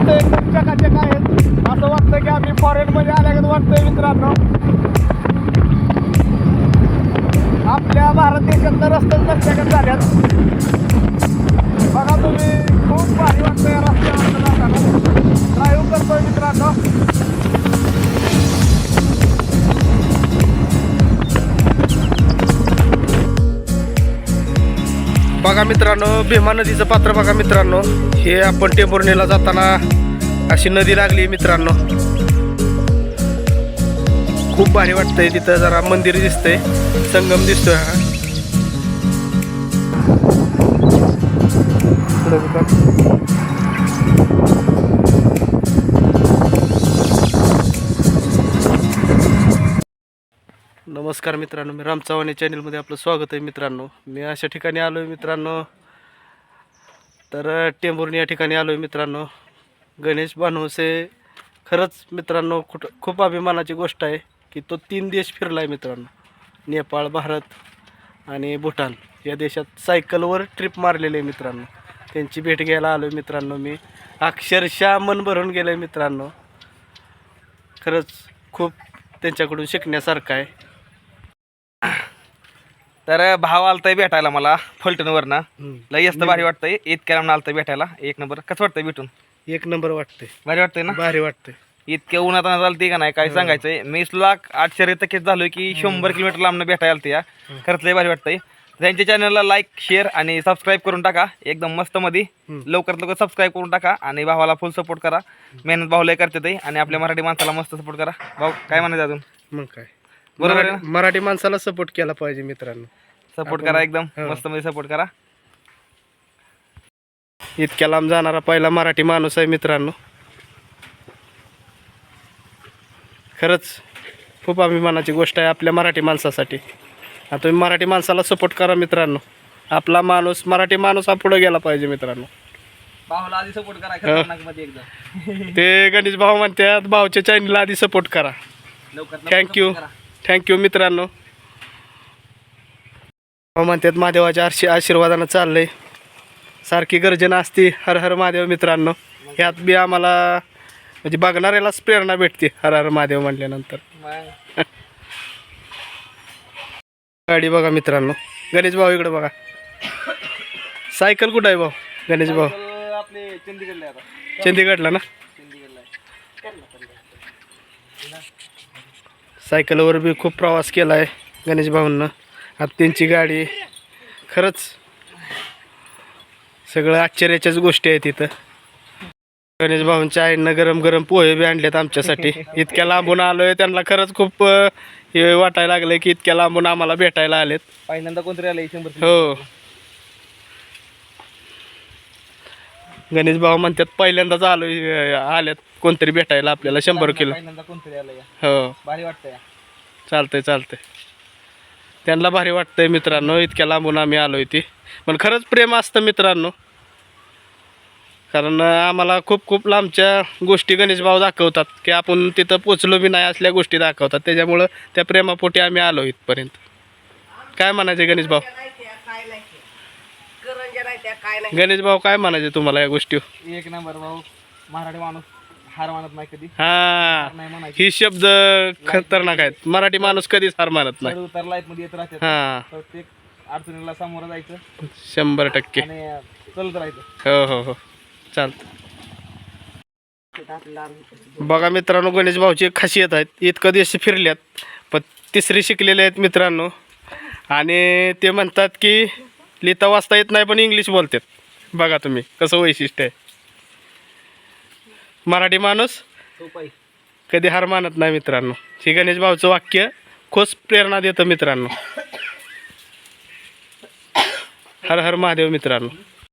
रस्ते एकदम चकाचक आहेत असं वाटतं की आम्ही फॉरेनमध्ये आल्यागत वाटतंय मित्रांनो. आपल्या भारत देशातलं रस्ते चकाचक झाल्यात. बघा तुम्ही खूप भारी वाटतंय या रस्त्यावर जाताना. ड्राईव्ह करतोय बघा मित्रांनो भीमा नदीचं पात्र बघा मित्रांनो. हे आपण टेंभुर्णीला जाताना अशी नदी लागली मित्रांनो. खूप भारी वाटतंय तिथं जरा मंदिर दिसतंय संगम दिसतोय हा. पुढे नमस्कार मित्रांनो मी राम चव्हाण चॅनलमध्ये आपलं स्वागत आहे मित्रांनो. मी अशा ठिकाणी आलो आहे मित्रांनो. तर टेंभुर्णी या ठिकाणी आलो आहे मित्रांनो. गणेश बानवसे खरंच मित्रांनो कुठ खूप अभिमानाची गोष्ट आहे की तो तीन देश फिरला आहे मित्रांनो. नेपाळ भारत आणि भूटान या देशात सायकलवर ट्रिप मारलेली आहे मित्रांनो. त्यांची भेट घ्यायला आलो आहे मित्रांनो मी. अक्षरशः मन भरून गेलं आहे मित्रांनो. खरंच खूप त्यांच्याकडून शिकण्यासारखं आहे. तर भाव आलताय भेटायला मला फलटणवरनं. लई जास्त भारी वाटतंय. इतक्या लांब आलताय भेटायला. एक नंबर. कसं वाटतंय भेटून? एक नंबर वाटतंय. भारी वाटतंय ना? भारी वाटतंय. इतक्या उन्हात चालते का नाही? काय सांगायचंय. मी लाख आठशे तकेच झालोय की शंभर किलोमीटर लांब भेटायला आलते या. खरंच लय भारी वाटतंय. त्यांच्या चॅनलला लाईक शेअर आणि सबस्क्राईब करून टाका. एकदम मस्त मध्ये. लवकरात लवकर सबस्क्राईब करून टाका आणि भावाला फुल सपोर्ट करा. मेहनत भाऊ लय करते ते आणि आपल्या मराठी माणसाला मस्त सपोर्ट करा. भाऊ काय म्हणायचं अजून? मग काय? बरोबर आहे मराठी मराठी माणसाला सपोर्ट केला पाहिजे मित्रांनो. सपोर्ट करा एकदम. हो. मस्त मध्ये सपोर्ट करा. इतक्या लांब जाणारा पहिला मराठी माणूस आहे मित्रांनो. खरंच खूप अभिमानाची गोष्ट आहे आपल्या मराठी माणसासाठी. आता तुम्ही मराठी माणसाला सपोर्ट करा मित्रांनो. आपला माणूस मराठी माणूस हा पुढे गेला पाहिजे मित्रांनो. भावाला आधी सपोर्ट करा. खतरनाकमध्ये एकदम. ते गणेश भाऊ म्हणतात भाऊच्या चॅनलला आधी सपोर्ट करा. लवकर थँक्यू थँक्यू मित्रांनो. हो म्हणतात महादेवाच्या आशी आशीर्वादानं चाललंय. सारखी गर्जना असती हर हर महादेव मित्रांनो. ह्यात बी आम्हाला म्हणजे बघणाऱ्यालाच प्रेरणा भेटते हर हर महादेव म्हटल्यानंतर गाडी बघा मित्रांनो. गणेश भाऊ इकडे बघा. सायकल कुठं आहे भाऊ? गणेश भाऊ. आपले चंदीगडला आता. चंदीगडला ना? सायकलवर बी खूप प्रवास केला आहे गणेश भाऊंनं. आता त्यांची गाडी खरंच सगळं आश्चर्याच्याच गोष्टी आहेत इथं. गणेश भाऊंच्या आईनं गरम गरम पोहे बी आणलेत आमच्यासाठी. इतक्या लांबून आलोय त्यांना खरंच खूप हे वाटायला लागलं की इतक्या लांबून आम्हाला भेटायला आलेत. पहिल्यांदा कोणतरी आलं हो. गणेश भाऊ म्हणतात पहिल्यांदाच आलोय अं, आल्यात. कोणतरी भेटायला आपल्याला शंभर किलो. पहिल्यांदा कोणतरी आलं या. हो. भारी वाटतंय. चालतंय चालतंय. त्यांना भारी वाटतंय मित्रांनो इतक्या लांबून आम्ही आलो इथे पण खरंच प्रेम असतं मित्रांनो. कारण आम्हाला खूप खूप लांबच्या गोष्टी गणेश भाऊ दाखवतात की आपण तिथं पोचलो बी नाही असल्या गोष्टी दाखवतात. त्याच्यामुळं त्या प्रेमापोटी आम्ही आलो इथपर्यंत. काय म्हणायचे गणेश भाऊ? गणेश भाऊ काय म्हणायचे तुम्हाला या गोष्टी? एक नंबर भाऊ. मराठी माणूस हार मानत नाही कधी. हा. नाही म्हणायची. ही शब्द खतरनाक आहेत. मराठी माणूस कधीच हार मानत नाही. चढ उतार लाईफमध्ये येत राहते हा. प्रत्येक अडचणीला सामोरं जायचं. शंभर टक्के. आणि चलत राहायचं. हो हो हो. चालतं. बघा मित्रांनो गणेश भाऊची एक खासियत आहेत. इतकं दिवस फिरल्यात पण तिसरी शिकलेले आहेत मित्रांनो. आणि ते म्हणतात की लिहिता वाचता येत नाही पण इंग्लिश बोलतात. बघा तुम्ही कसं वैशिष्ट्य आहे. मराठी माणूस कधी हार मानत नाही मित्रांनो. हे गणेश भाऊचं वाक्य खोस प्रेरणा देतं मित्रांनो. हर हर महादेव मित्रांनो.